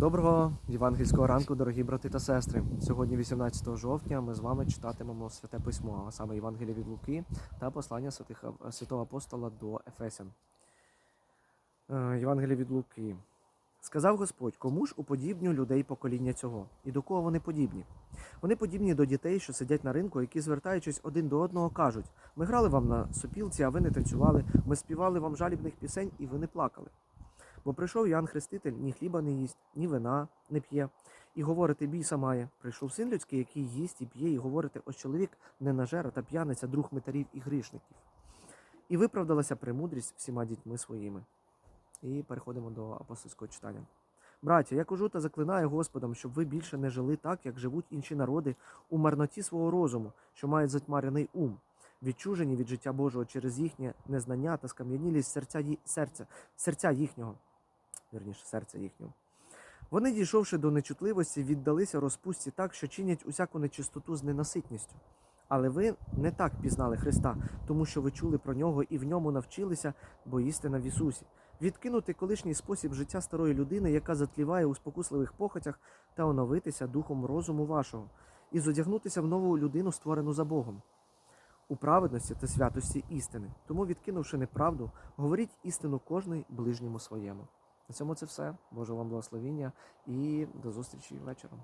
Доброго євангельського ранку, дорогі брати та сестри. Сьогодні, 18 жовтня, ми з вами читатимемо святе письмо, а саме Євангелія від Луки та послання святих, святого апостола до Ефесян. Е, Євангелія від Луки. Сказав Господь, кому ж уподібню людей покоління цього? І до кого вони подібні? Вони подібні до дітей, що сидять на ринку, які, звертаючись один до одного, кажуть: Ми грали вам на сопілці, а ви не танцювали, ми співали вам жалібних пісень, і ви не плакали. Бо прийшов Ян Хреститель, ні хліба не їсть, ні вина не п'є, і говорити біса має. Прийшов син людський, який їсть і п'є, і говорити, ось чоловік ненажера та п'яниця, друг митарів і грішників. І виправдалася премудрість всіма дітьми своїми. І переходимо до апостольського читання. Браття, я кажу та заклинаю Господом, щоб ви більше не жили так, як живуть інші народи, у марноті свого розуму, що мають затьмарений ум, відчужені від життя Божого через їхнє незнання та скам'янілість серця, серця, серця їхнього, вірніше, серця їхнього. Вони, дійшовши до нечутливості, віддалися розпусті так, що чинять усяку нечистоту з ненаситністю. Але ви не так пізнали Христа, тому що ви чули про нього і в ньому навчилися, бо істина в Ісусі. Відкинути колишній спосіб життя старої людини, яка затліває у спокусливих похотях, та оновитися духом розуму вашого, і зодягнутися в нову людину, створену за Богом, у праведності та святості істини. Тому, відкинувши неправду, говоріть істину кожний ближньому своєму. На цьому це все. Боже вам благословіння і до зустрічі вечором.